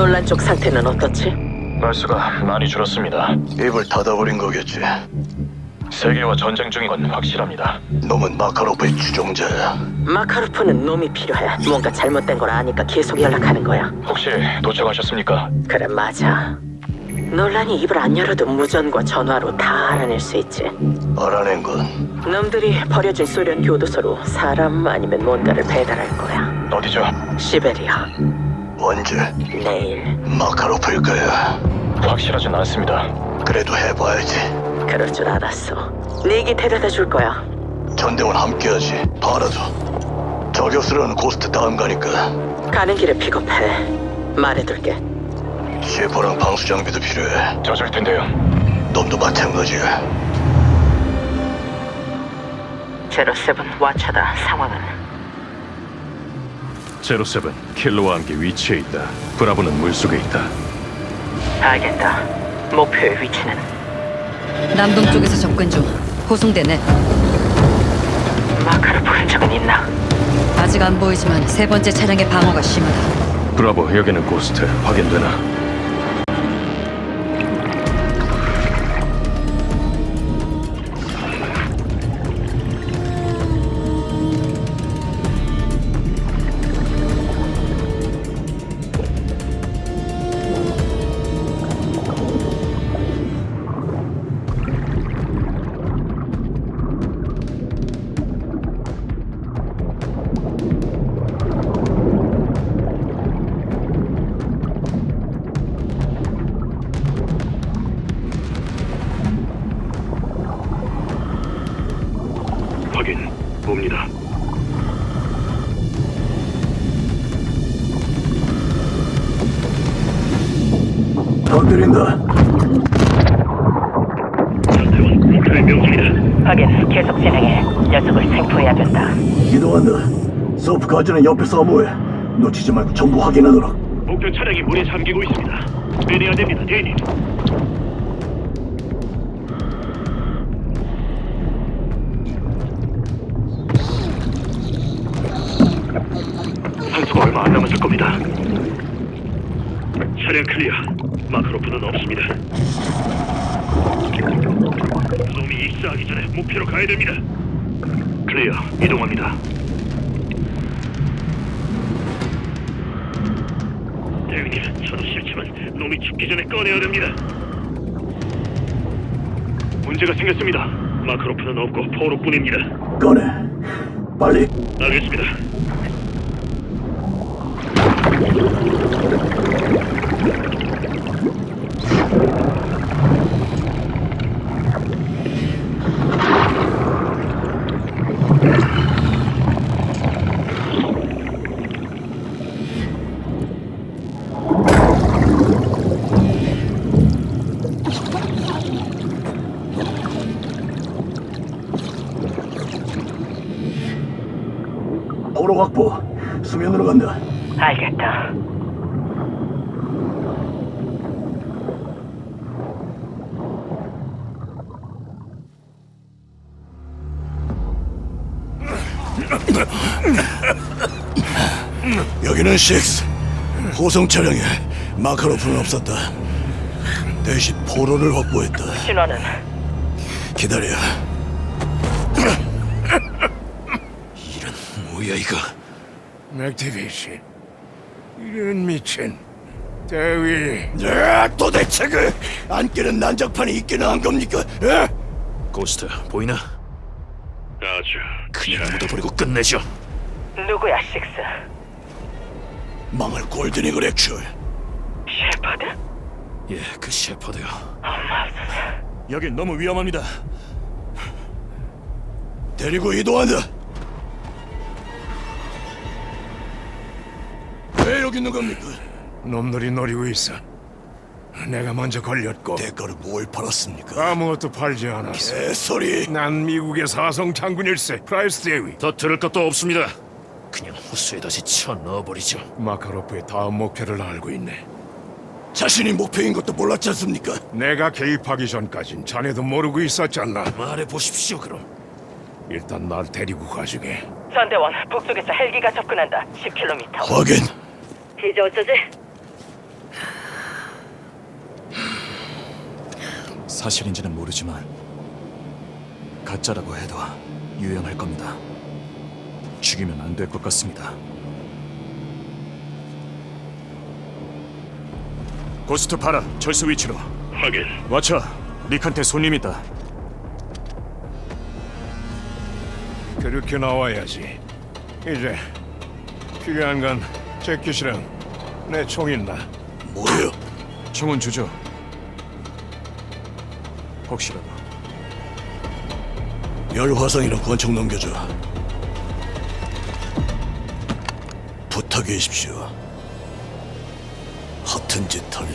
논란 쪽 상태는 어떻지? 말수가 많이 줄었습니다. 입을 닫아버린 거겠지. 세계와 전쟁 중인 건 확실합니다. 놈은 마카로프의 추종자야. 마카로프는 놈이 필요해. 뭔가 잘못된 걸 아니까 계속 연락하는 거야. 혹시 도착하셨습니까? 그래 맞아. 논란이 입을 안 열어도 무전과 전화로 다 알아낼 수 있지. 알아낸 건 놈들이 버려진 소련 교도소로 사람 아니면 뭔가를 배달할 거야. 어디죠? 시베리아. 언제 내일. 마카로프일 거야. 확실하진 않습니다. 그래도 해봐야지. 그럴 줄 알았어. 네기 데려다 줄 거야. 전대원 함께하지. 알아도. 저격수라는 고스트 다음 가니까 가는 길에 픽업해. 말해둘게. 셰퍼랑 방수 장비도 필요해. 젖을 텐데요. 놈도 마찬가지야. 제로 세븐 와차다. 상황은 제로세븐 킬러와 함께 위치해 있다. 브라보는 물속에 있다. 알겠다. 목표의 위치는 남동쪽에서 접근 중. 호송대 넷. 마카로프 흔적은 있나? 아직 안 보이지만 세 번째 차량의 방어가 심하다. 브라보 여기는 고스트 확인되나? 봅니다. 건드린다. 전대원 명중이다. 확인. 계속 진행해. 녀석을 생포해야 된다. 이동한다. 서프 가지는 옆에 사무해. 놓치지 말고 전부 확인하도록. 목표 차량이 물에 잠기고 있습니다. 빼내야 됩니다, 대님. 차량 클리어. 마크로프는 없습니다. 놈이 입사하기 전에 목표로 가야 됩니다. 클리어. 이동합니다. 대위님, 저도 싫지만 놈이 죽기 전에 꺼내야 됩니다. 문제가 생겼습니다. 마크로프는 없고 포로뿐입니다. 꺼내. 빨리. 알겠습니다. Thank you. 여기는 식스. 호송 차량에 마카로프는 없었다. 대신 포로를 확보했다. 신원은 기다려. 이런 뭐야 이거? 맥티비시 이런 미친 대위 야, 도대체 그 안기는 난장판이 있기는 한 겁니까? 에? 고스트 보이나? 아주 그냥 묻어버리고 끝내죠. 누구야, 식스? 망할 골든이글 액츄얼. 셰퍼드? 예, 그 셰퍼드요. 엄마 없어서 여긴 너무 위험합니다. 데리고 이동한다. 왜 여기 있는 겁니까? 놈들이 노리고 있어 내가 먼저 걸렸고 대가를 뭘 팔았습니까? 아무것도 팔지 않았어 개소리. 난 미국의 사성 장군일세 프라이스 대위 더 들을 것도 없습니다. 호수에 다시 쳐 넣어버리죠. 마카로프의 다음 목표를 알고 있네. 자신이 목표인 것도 몰랐지 않습니까? 내가 개입하기 전까진 자네도 모르고 있었잖아. 말해 보십시오 그럼. 일단 날 데리고 가시게. 전대원 북쪽에서 헬기가 접근한다. 10km. 확인. 이제 어쩌지? 사실인지는 모르지만 가짜라고 해도 유용할 겁니다. 죽이면 안 될 것 같습니다. 고스트 파라 철수 위치로 확인. 와쳐 닉한테 손님 있다. 그렇게 나와야지. 이제 필요한 건 재킷이랑 내총 있나? 뭐예요? 총은 주죠. 혹시라도 열 화상이랑 권총 넘겨줘. 부탁해 주십시오. 허튼 짓 하면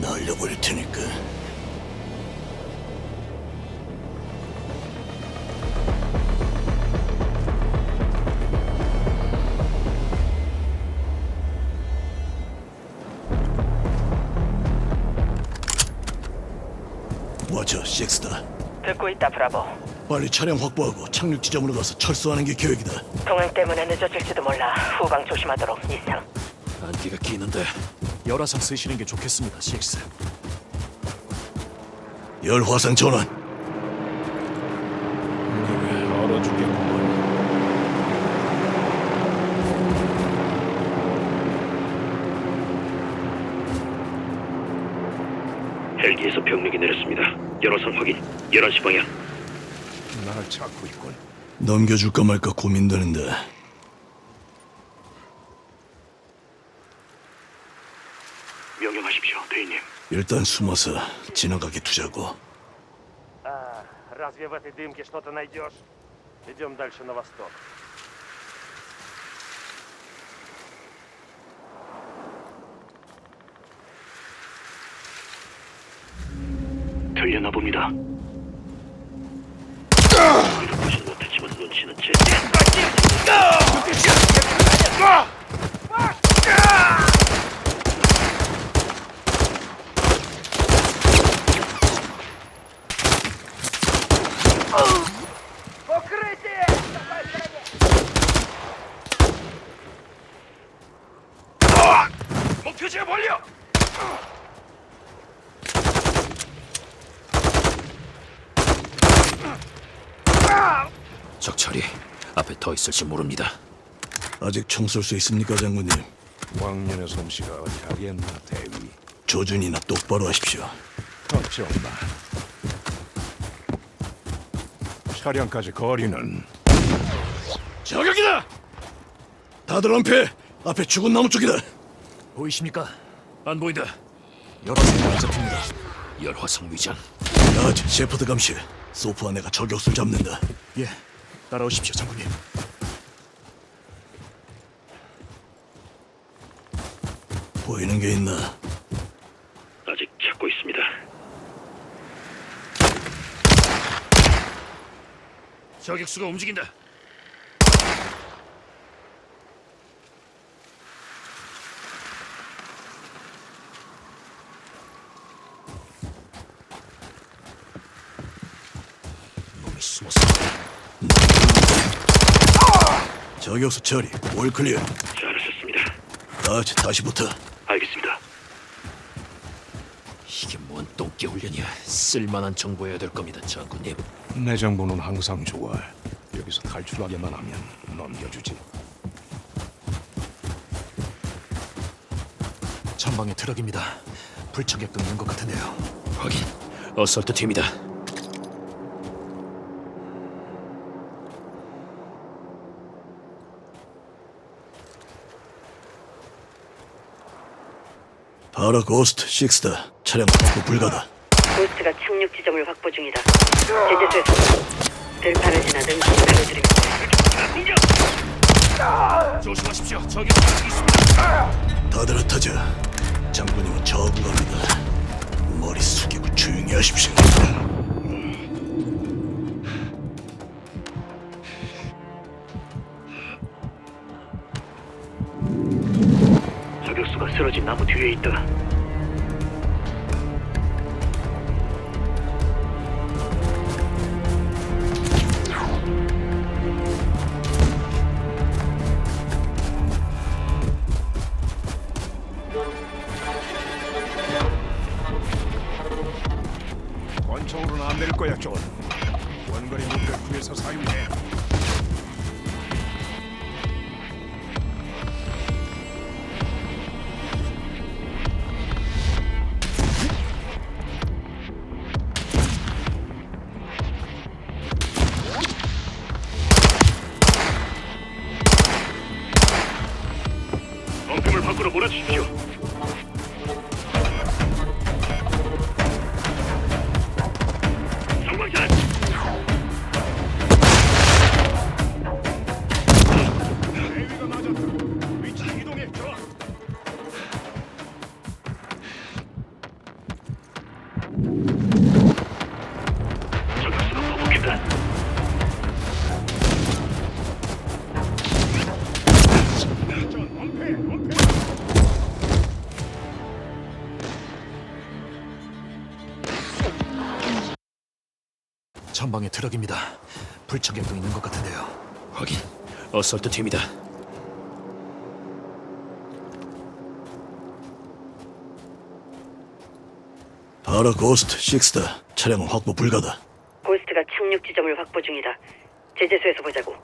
날려버릴 테니까. 와저 식스다. 듣고 있다, 브라보. 빨리 차량 확보하고 착륙 지점으로 가서 철수하는 게 계획이다. 동행 때문에 늦어질지도 몰라. 후방 조심하도록 이상. 안기가 끼는데 열화상 쓰시는 게 좋겠습니다, 식스. 열화상 전환. 얼어 죽겠구만. 헬기에서 병력이 내렸습니다. 열화상 확인. 11시 방향. 날 찾고 있군. 넘겨줄까 말까 고민되는데 명령하십시오, 대인님. 일단 숨어서 지나가게 두자고. А, разве в этой дымке что-то найдешь? Идем дальше на восток. 들려나 봅니다. 눈치는 제. 목표지에 몰려! 적철이 앞에 더 있을지 모릅니다. 아직 총쏠수 있습니까, 장군님? 왕년의 솜씨가 어디 하겠나, 대위. 조준이나 똑바로 하십시오. 걱정 마. 차량까지 거리는 저격이다! 다들 은폐! 앞에 죽은 나무 쪽이다. 보이십니까? 안 보인다. 열화상 안 잡힙니다. 열화상 위장. 야, 셰퍼드 감시. 소프와 내가 저격수를 잡는다. 예, 따라오십시오, 장군님. 보이는 게 있나? 아직 찾고 있습니다. 저격수가 움직인다. 놈이 숨었어. 저격수 처리. 올 클리어. 잘하셨습니다. 아, 다시부터. 알겠습니다. 이게 뭔 똥개 훈련이야. 쓸만한 정보여야 될 겁니다, 장군님. 내 정보는 항상 좋아. 여기서 탈출하게만 하면 넘겨주지. 전방에 트럭입니다. 불청객도 있는 것 같은데요. 확인. 어설트 팀이다. 바로 고스트 식스다. 차량 확보 불가다. 고스트가 착륙 지점을 확보 중이다. 제재소에서 들판을 지나든 신호를 드립니다. 조심하십시오. 저격수 있습니다. 다들 흩어져. 장군님은 저구갑니다. 머리 숙이고 조용히 하십시오. 쓰러진 나무 뒤에 있다. 트럭입니다. 불청객도 있는 것 같은데요. 확인. 어설트 팀이다. 바로 고스트 식스다. 차량은 확보 불가다. 고스트가 착륙 지점을 확보 중이다. 제재소에서 보자고.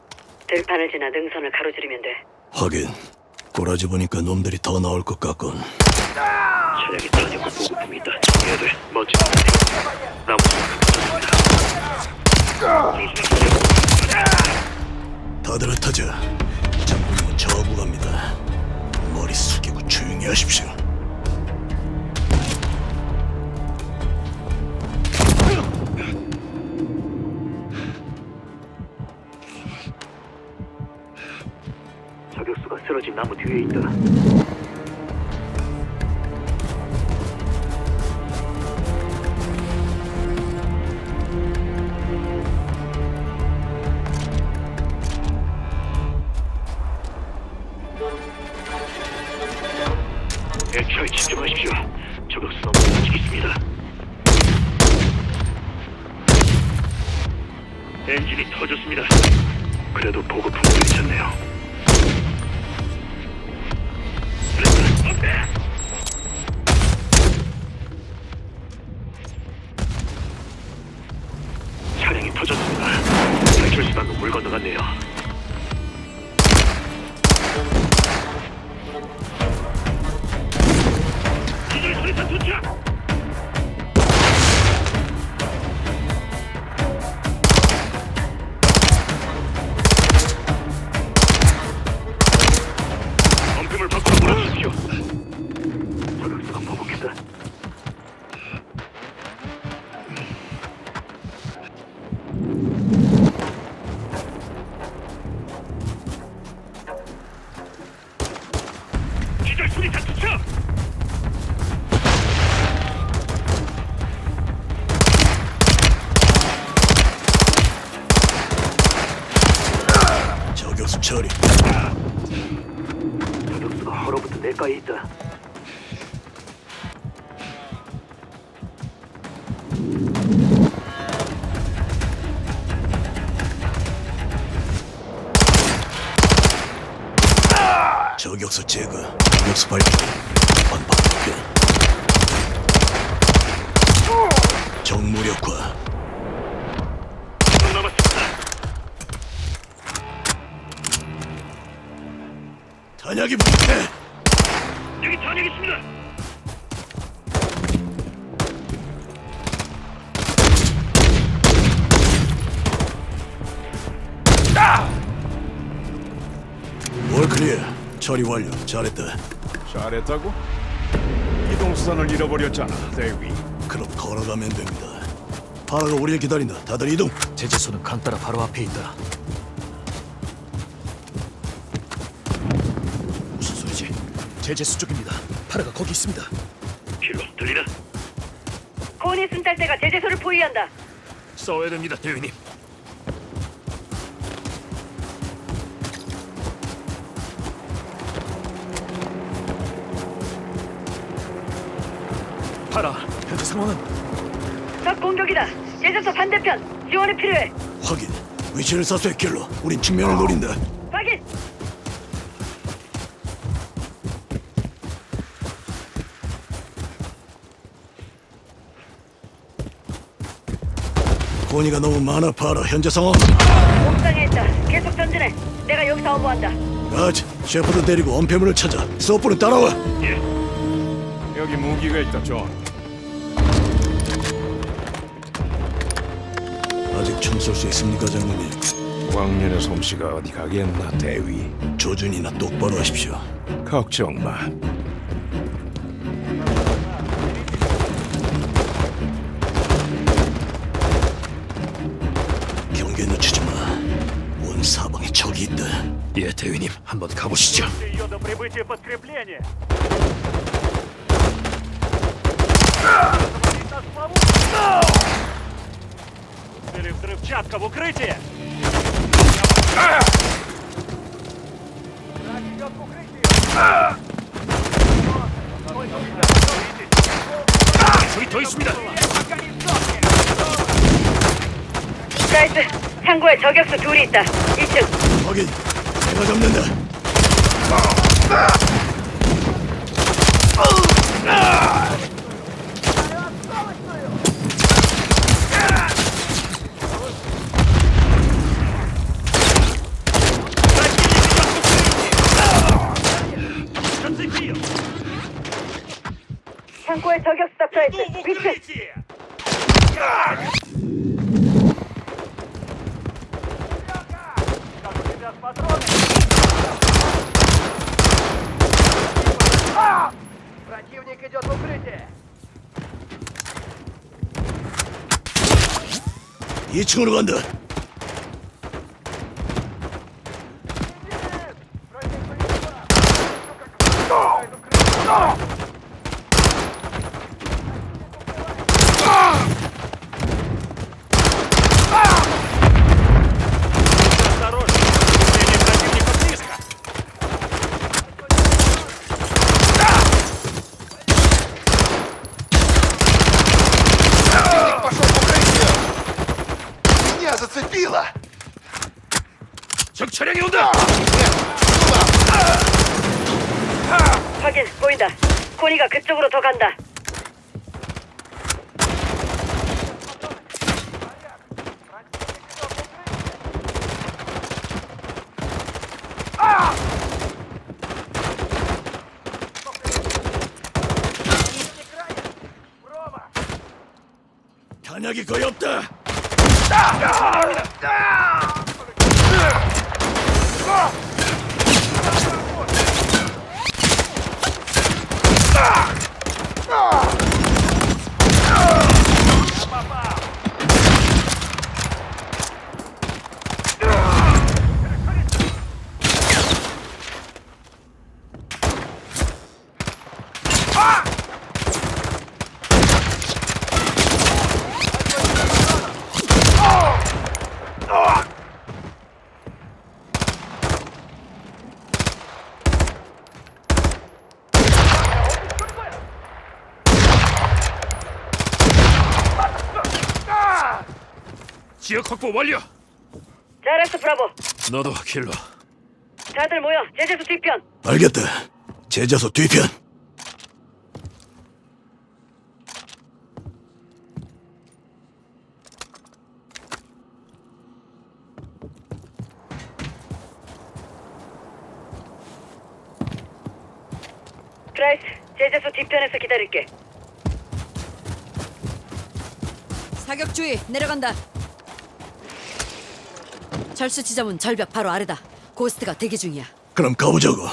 들판을 지나 능선을 가로지르면 돼. 하긴 꼬라지 보니까 놈들이 더 나올 것 같군. 차량이 타격과 보급품이 있다. 해야 돼. 멋진 나무 다들 흩어져. 장군님은 저구 갑니다. 머리 숙이고 조용히 하십시오. 저격수가 쓰러진 나무 뒤에 있다. 내과에 있다. 저격수 제거. 저격수 발견. 있습니다. 월클리어. 처리 완료. 잘했다. 잘했다고? 이동 수단을 잃어버렸잖아, 대위. 그럼 걸어가면 됩니다. 파라가 우리를 기다린다. 다들 이동. 제재소는 강 따라 바로 앞에 있다. 무슨 소리지? 제재소 쪽입니다. 파라가 거기 있습니다. 필로 들리나? 코니 순찰대가 제재소를 포위한다. 싸워야 됩니다, 대위님. 파라, 현재 상황은 적 공격이다. 제재소 반대편 지원이 필요해. 확인. 위치를 사수해 킬러. 우린 측면을 노린다. 확인. 고니가 너무 많아 파라. 현재 상황. 옥상에 있다. 계속 전진해. 내가 여기서 어부한다. 가지. 셰퍼드 데리고 엄폐물을 찾아. 서프는 따라와. 여기 무기가 있다, 존. 아직 총 쏠 수 있습니까, 장군님? 왕년의 솜씨가 어디 가겠나, 대위. 조준이나 똑바로 하십시오. 걱정 마. 예, 대위님, 한번 가보시죠. Ее до прибытия подкрепления. Или взрывчатка в укрытие! 저기 더 있습니다. 프라이스, 창고에 저격수 둘이 있다. 2층. 확인. 내가 잡는다. 창고에 2층으로 간다. 더 간다. 탄약이 거의 없다. 지 Ah! 확보 완료. 잘했어, 브라보. 너도 킬러. 다들 모여. 제재수 뒤편. 알겠다. 제자소 뒤편. 프라이스, 제재수 뒤편에서 기다릴게. 사격 주의 내려간다. 철수 지점은 절벽 바로 아래다. 고스트가 대기 중이야. 그럼 가보자고.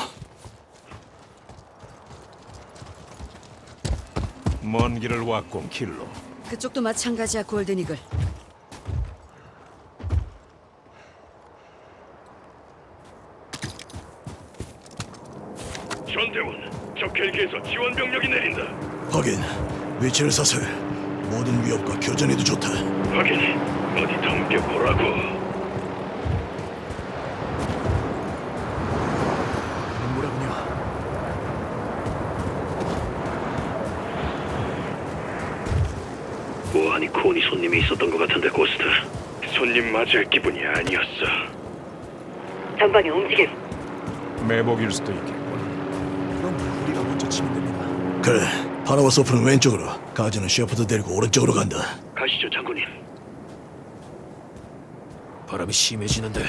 먼 길을 왔군 킬로. 그쪽도 마찬가지야 골든 이글. 전대원, 적 헬기에서 지원 병력이 내린다. 확인. 위치를 사살. 모든 위협과 교전에도 좋다. 확인. 어디 덤벼보라고. 뭐라군요? 보아하니 코니 손님이 있었던 것 같은데 고스트. 맞을 기분이 아니었어. 전방에 움직임. 매복일 수도 있겠군. 그럼 우리가 먼저 치면 됩니다. 그래. 파라와 소프는 왼쪽으로. 가즈는 셰퍼드 데리고 오른쪽으로 간다. 가시죠, 장군님. 바람이 심해지는데.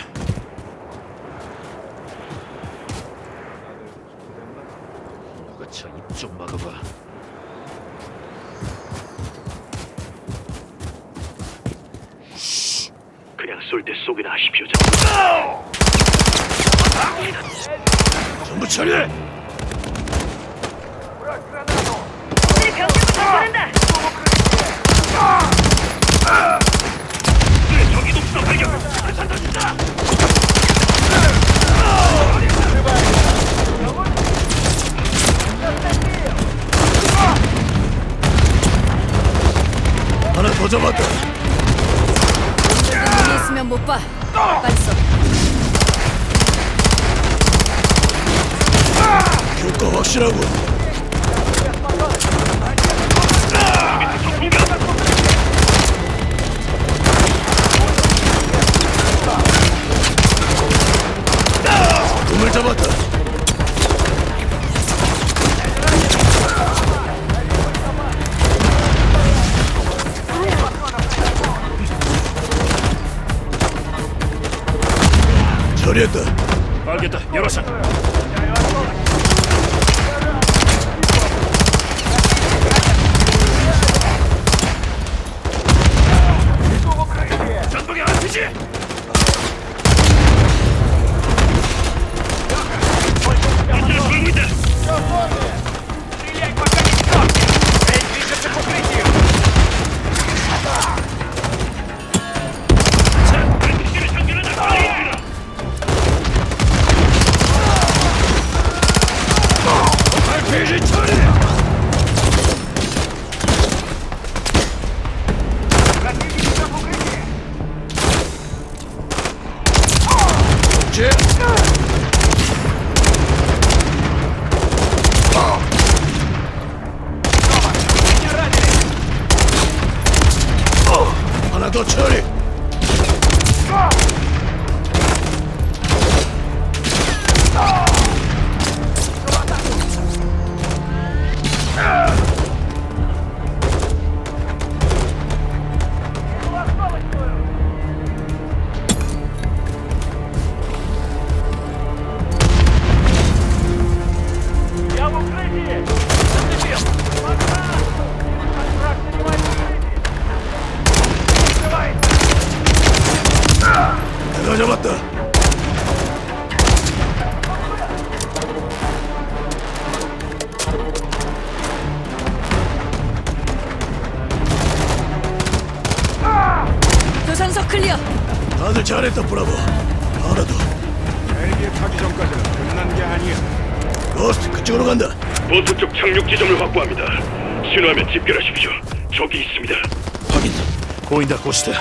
보인다 고스트.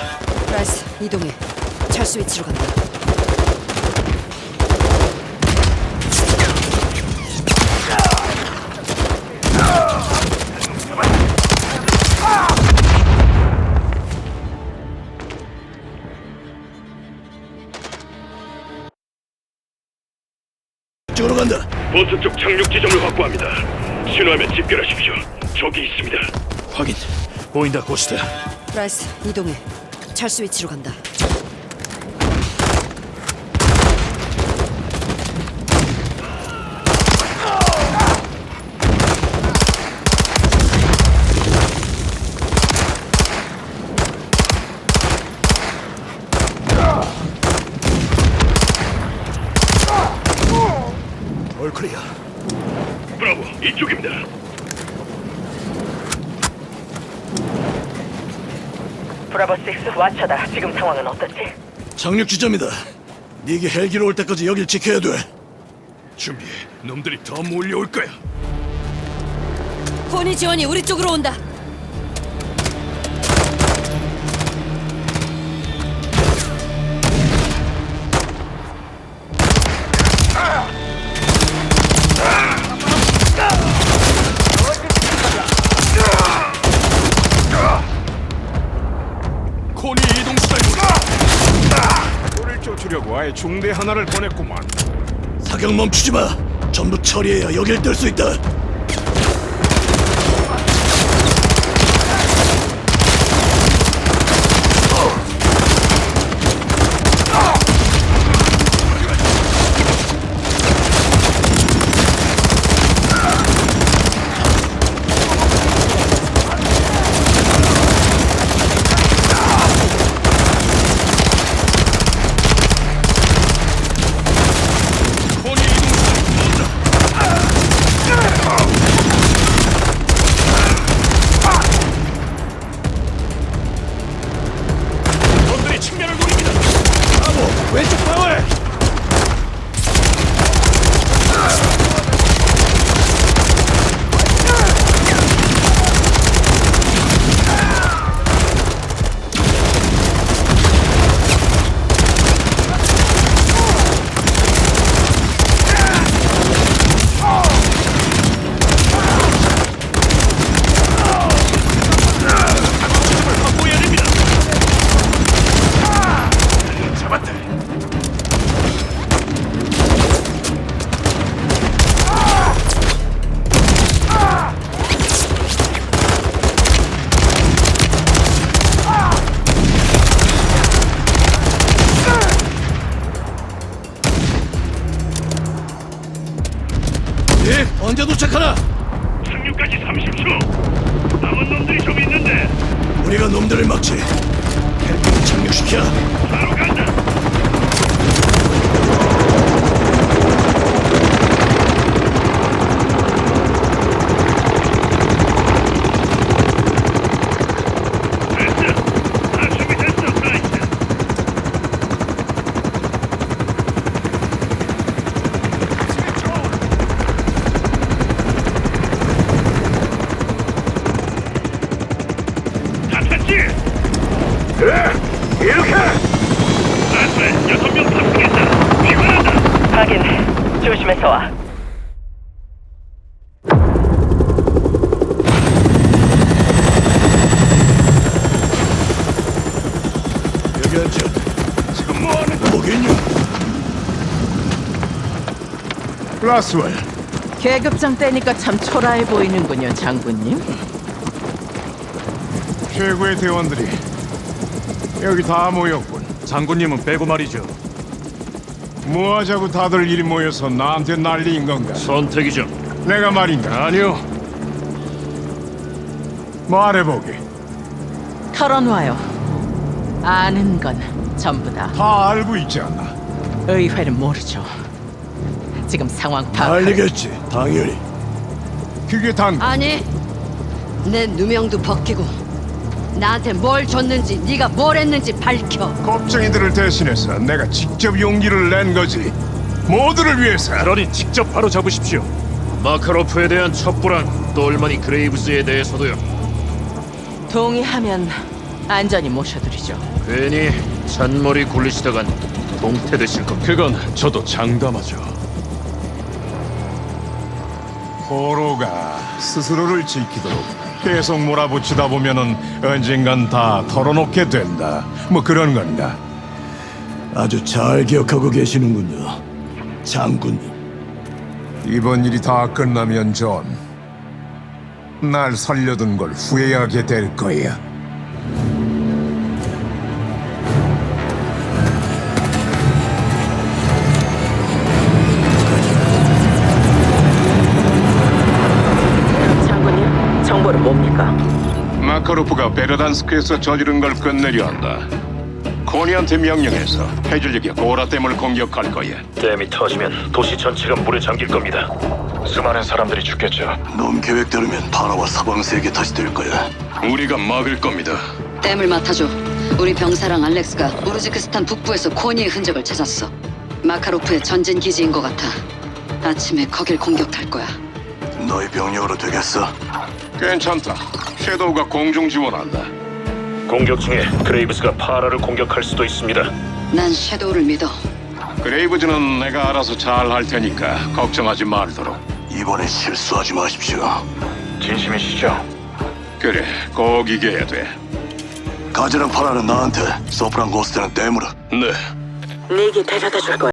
프라이스 이동해. 철수 위치로 간다. 그쪽으로 간다. 보트 쪽 착륙 지점을 확보합니다. 신호하면 집결하십시오. 적이 있습니다. 확인. 보인다 고스트. 프라이스 이동해. 철수 위치로 간다. 올 클리어. 브라보, 이쪽입니다. 브라보 6 와쳐다. 지금 상황은 어떻지? 착륙 지점이다. 니게 헬기로 올 때까지 여길 지켜야 돼. 준비해. 놈들이 더 몰려올 거야. 포니 지원이 우리 쪽으로 온다. 쫓으려고 아예 중대 하나를 보냈구만. 사격 멈추지 마. 전부 처리해야 여길 뜰 수 있다. 이렇게 안돼 여섯 명 탑승했다. 귀환한다. 확인. 조심해서 와. 여기 앉아. 지금 뭐하는 뭐겠냐? 라스웰, 계급장 떼니까 참 초라해 보이는군요, 장군님. 최고의 대원들이 여기 다 모였군. 장군님은 빼고 말이죠. 뭐 하자고 다들 이리 모여서 나한테 난리인 건가? 선택이죠. 내가 말인가? 아니요. 말해보게. 털어놓아요. 아는 건 전부 다. 다 알고 있지 않나? 의회는 모르죠. 지금 상황 파악. 알리겠지, 당연히. 그게 단 아니, 내 누명도 벗기고 나한테 뭘 줬는지 네가 뭘 했는지 밝혀. 겁쟁이들을 대신해서 내가 직접 용기를 낸 거지. 모두를 위해서. 그러니 직접 바로 잡으십시오. 마카로프에 대한 첩부랑 또 얼마니 그레이브스에 대해서도요. 동의하면 안전히 모셔드리죠. 괜히 잔머리 굴리시다간 동태 되실 겁니다. 그건 저도 장담하죠. 포로가 스스로를 지키도록 계속 몰아붙이다 보면은 언젠간 다 털어놓게 된다. 뭐 그런 건가? 아주 잘 기억하고 계시는군요. 장군님. 이번 일이 다 끝나면 존, 날 살려둔 걸 후회하게 될 거야. 뭡니까? 마카로프가 베르단스크에서 저지른 걸 끝내려 한다. 코니한테 명령해서 해줄력이 고라댐을 공격할 거야. 댐이 터지면 도시 전체가 물에 잠길 겁니다. 수많은 사람들이 죽겠죠. 놈 계획대로면 파라와 사방 세계 탓이 될 거야 우리가 막을 겁니다. 댐을 맡아줘. 우리 병사랑 알렉스가 우르지크스탄 북부에서 코니의 흔적을 찾았어. 마카로프의 전진 기지인 것 같아. 아침에 거길 공격할 거야. 너희 병력으로 되겠어? 괜찮다. 섀도우가 공중 지원한다. 공격 중에 그레이브스가 파라를 공격할 수도 있습니다. 난 섀도우를 믿어. 그레이브즈는 내가 알아서 잘 할 테니까 걱정하지 말도록. 이번엔 실수하지 마십시오 진심이시죠? 그래, 꼭 이겨야 돼. 가지랑 파라는 나한테 소프랑 고스트는 댐으로 네. 네게 데려다 줄 거야.